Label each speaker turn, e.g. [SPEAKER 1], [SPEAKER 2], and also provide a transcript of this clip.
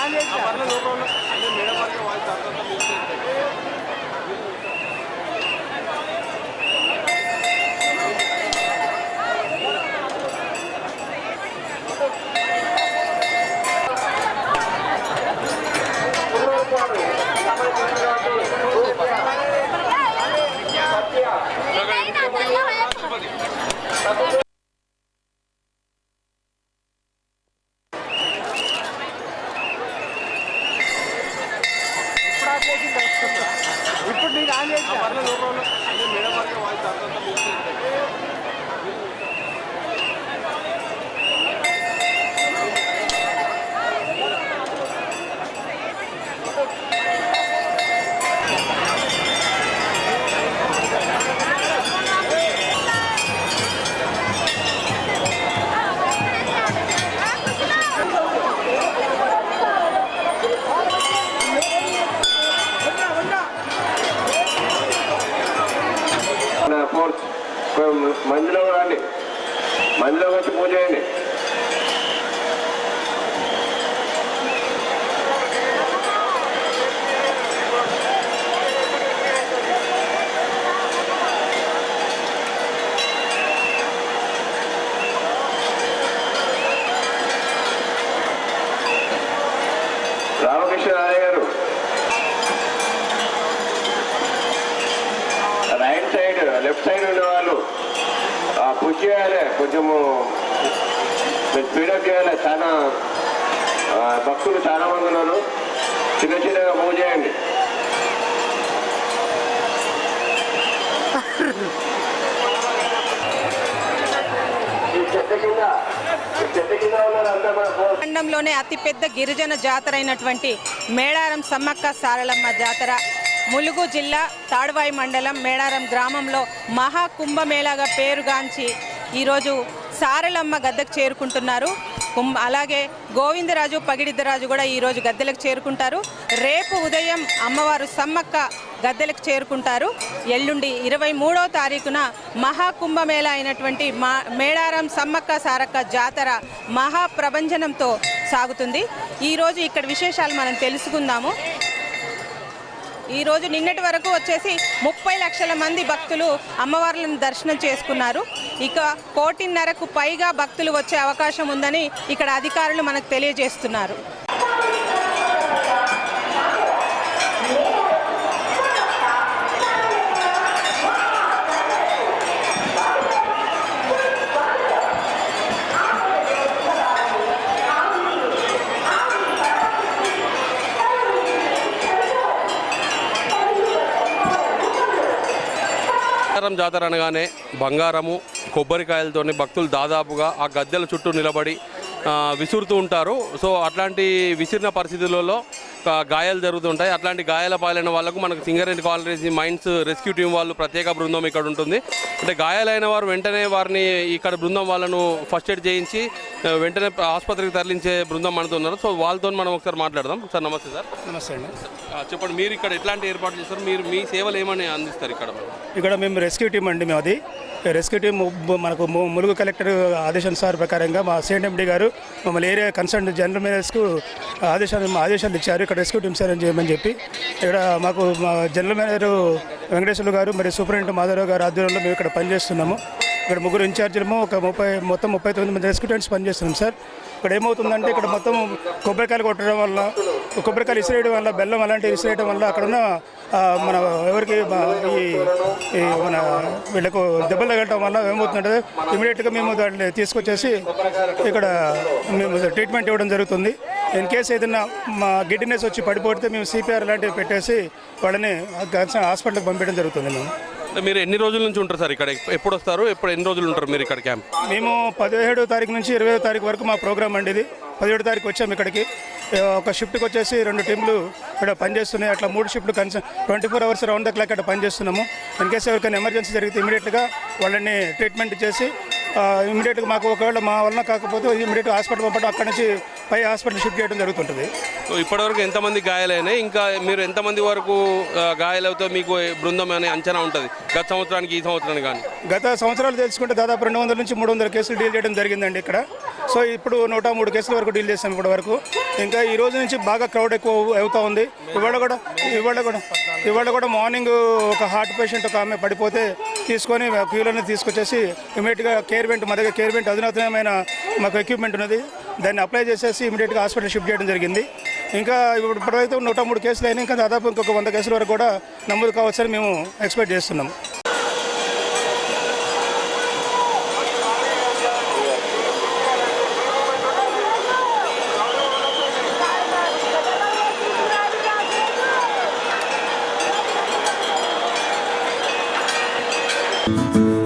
[SPEAKER 1] Challenge ఇప్పుడు నీకు on చేసి
[SPEAKER 2] ఫోర్స్ మందిలో రండి మందిలో వచ్చి పూజ చేయండి. Ramakrishna garu right side left side push చేయాలి కొంచెము మీరు స్పీడప్ చేయాలి చాలా భక్తులు చాలా మంది ఉన్నారు. చిన్న చిన్నగా మూవ్ చేయండి. ఈ చెత్త
[SPEAKER 3] ఖండంలోనే అతిపెద్ద గిరిజన జాతర అయినటువంటి మేడారం సమ్మక్క సారలమ్మ జాతర. ములుగు జిల్లా తాడువాయి మండలం మేడారం గ్రామంలో మహా కుంభమేళాగా పేరుగాంచి ఈరోజు సారలమ్మ గద్దకు చేరుకుంటున్నారు. కుంభ అలాగే గోవిందరాజు పగిడిద్దరాజు కూడా ఈరోజు గద్దెలకు చేరుకుంటారు. రేపు ఉదయం అమ్మవారు సమ్మక్క గద్దెలకు చేరుకుంటారు. ఎల్లుండి ఇరవై మూడో తారీఖున మహాకుంభమేళ అయినటువంటి మా మేడారం సమ్మక్క సారక్క జాతర మహాప్రభంజనంతో సాగుతుంది. ఈరోజు ఇక్కడ విశేషాలు మనం తెలుసుకుందాము. ఈరోజు నిన్నటి వరకు వచ్చేసి ముప్పై లక్షల మంది భక్తులు అమ్మవార్లను దర్శనం చేసుకున్నారు. ఇక కోటిన్నరకు పైగా భక్తులు వచ్చే అవకాశం ఉందని ఇక్కడ అధికారులు మనకు తెలియజేస్తున్నారు.
[SPEAKER 4] బంగారం జాతర అనగానే బంగారము కొబ్బరికాయలతోని భక్తులు దాదాపుగా ఆ గద్దెల చుట్టూ నిలబడి విసురుతూ ఉంటారు. సో అట్లాంటి విసిరిన పరిస్థితులలో గాయాలు జరుగుతుంటాయి. అట్లాంటి గాయాల పాలైన వాళ్ళకు మనకు Singareni colony mines rescue team వాళ్ళు ప్రత్యేక బృందం ఇక్కడ ఉంటుంది. అంటే గాయాలైన వారు వెంటనే వారిని ఇక్కడ బృందం వాళ్ళను ఫస్ట్ ఎయిడ్ చేయించి వెంటనే ఆసుపత్రికి తరలించే బృందం మనతున్నారు సో వాళ్ళతో మనం ఒకసారి మాట్లాడదాం. సార్ నమస్తే సార్.
[SPEAKER 5] నమస్తే అండి.
[SPEAKER 4] చెప్పండి మీరు ఇక్కడ ఎట్లాంటి ఏర్పాట్లు చేస్తారు? మీరు మీ సేవలు ఏమని అందిస్తారు ఇక్కడ?
[SPEAKER 5] ఇక్కడ మేము రెస్క్యూ టీం అండి మేము అది రెస్క్యూ టీం మనకు ములుగు కలెక్టర్ ఆదేశానుసార ప్రకారంగా మా సిఎండి గారు మమ్మల్ని ఏరియా కన్సర్న్ జనరల్ మేనేజర్స్కు ఆదేశాలు ఆదేశాలు ఇచ్చారు. ఇక్కడ రెస్క్యూ టీమ్స్ అరేంజ్ చేయమని చెప్పి. ఇక్కడ మాకు మా జనరల్ మేనేజర్ వెంకటేశ్వర్లు గారు మరియు సూపరింటెండెంట్ మాధవరావు గారు ఆధ్వర్యంలో మేము ఇక్కడ పనిచేస్తున్నాము. ఇక్కడ ముగ్గురు ఇన్ఛార్జీలము ఒక ముప్పై మొత్తం ముప్పై తొమ్మిది మంది రెస్క్యూ టీమ్స్ పనిచేస్తున్నాం సార్. ఇక్కడ ఏమవుతుందంటే ఇక్కడ మొత్తం కొబ్బరికాయలు కొట్టడం వల్ల కొబ్బరికాయలు ఇసిరేయడం వల్ల బెల్లం అలాంటివి ఇసిరేయడం వల్ల అక్కడ ఉన్న ఆ, మన ఎవరికి ఈ ఈ మన వీళ్ళకు దెబ్బలు తగలటం వల్ల ఏమవుతుందంటే ఇమీడియట్గా మేము దాన్ని తీసుకొచ్చేసి ఇక్కడ మేము ట్రీట్మెంట్ ఇవ్వడం జరుగుతుంది. ఇన్ కేసు ఏదైనా మా గిడ్డినెస్ వచ్చి పడిపోతే మేము సిపిఆర్ లాంటివి పెట్టేసి వాళ్ళని హాస్పిటల్కి పంపించడం జరుగుతుంది మేము
[SPEAKER 4] మీరు ఎన్ని రోజుల నుంచి ఉంటారు సార్ ఇక్కడ? ఎప్పుడు వస్తారు? ఎప్పుడు ఎన్ని రోజులు ఉంటారు మీరు ఇక్కడ క్యాంప్?
[SPEAKER 5] మేము పదిహేడో తారీఖు నుంచి ఇరవై తారీఖు వరకు మా ప్రోగ్రామ్ అండి ఇది. పదిహేడు తారీఖు వచ్చాము ఇక్కడికి. ఒక షిఫ్ట్కి వచ్చేసి రెండు టీంలు ఇక్కడ పనిచేస్తున్నాయి. అట్లా మూడు షిఫ్ట్లు కన్స twenty four hours round the clock ఇక్కడ పనిచేస్తున్నాము. ఇన్ కేసు ఎవరికైనా ఎమర్జెన్సీ జరిగితే ఇమీడియట్గా వాళ్ళని ట్రీట్మెంట్ చేసి ఇమీడియట్గా మాకు ఒకవేళ మా వలన కాకపోతే ఇమీడియట్గా హాస్పిటల్ పంపడం అక్కడ నుంచి పై హాస్పిటల్ షిఫ్ట్ చేయడం జరుగుతుంటుంది.
[SPEAKER 4] సో ఇప్పటివరకు ఎంతమంది గాయాలైనాయి ఇంకా మీరు ఎంతమంది వరకు గాయాలవుతో మీకు బృందం అనే అంచనా ఉంటుంది? గత సంవత్సరానికి ఈ సంవత్సరానికి కానీ.
[SPEAKER 5] గత సంవత్సరాలు తెలుసుకుంటే దాదాపు రెండు వందల నుంచి మూడు వందల కేసులు డీల్ చేయడం జరిగిందండి ఇక్కడ. సో ఇప్పుడు నూట మూడు కేసుల వరకు డీల్ చేసాం ఇప్పటి వరకు. ఇంకా ఈ రోజు నుంచి బాగా క్రౌడ్ ఎక్కువ అవుతా ఉంది. ఇవాళ కూడా ఇవాళ కూడా ఇవాళ కూడా మార్నింగ్ ఒక హార్ట్ పేషెంట్ ఒక ఆమె పడిపోతే తీసుకొని క్యూలోనే తీసుకొచ్చేసి ఇమీడియట్గా కేర్ వెంట్ మా దగ్గర కేర్ వెంట్ అధునాతనమైన మాకు ఎక్విప్మెంట్ ఉన్నది. దాన్ని అప్లై చేసేసి ఇమీడియట్గా హాస్పిటల్ షిఫ్ట్ చేయడం జరిగింది. ఇంకా ఇప్పుడు ఇప్పటివైతే నూట మూడు కేసులు అయినా ఇంకా దాదాపు ఇంకొక వంద కేసుల వరకు కూడా నమోదు కావచ్చని మేము ఎక్స్పెక్ట్ చేస్తున్నాం
[SPEAKER 1] Música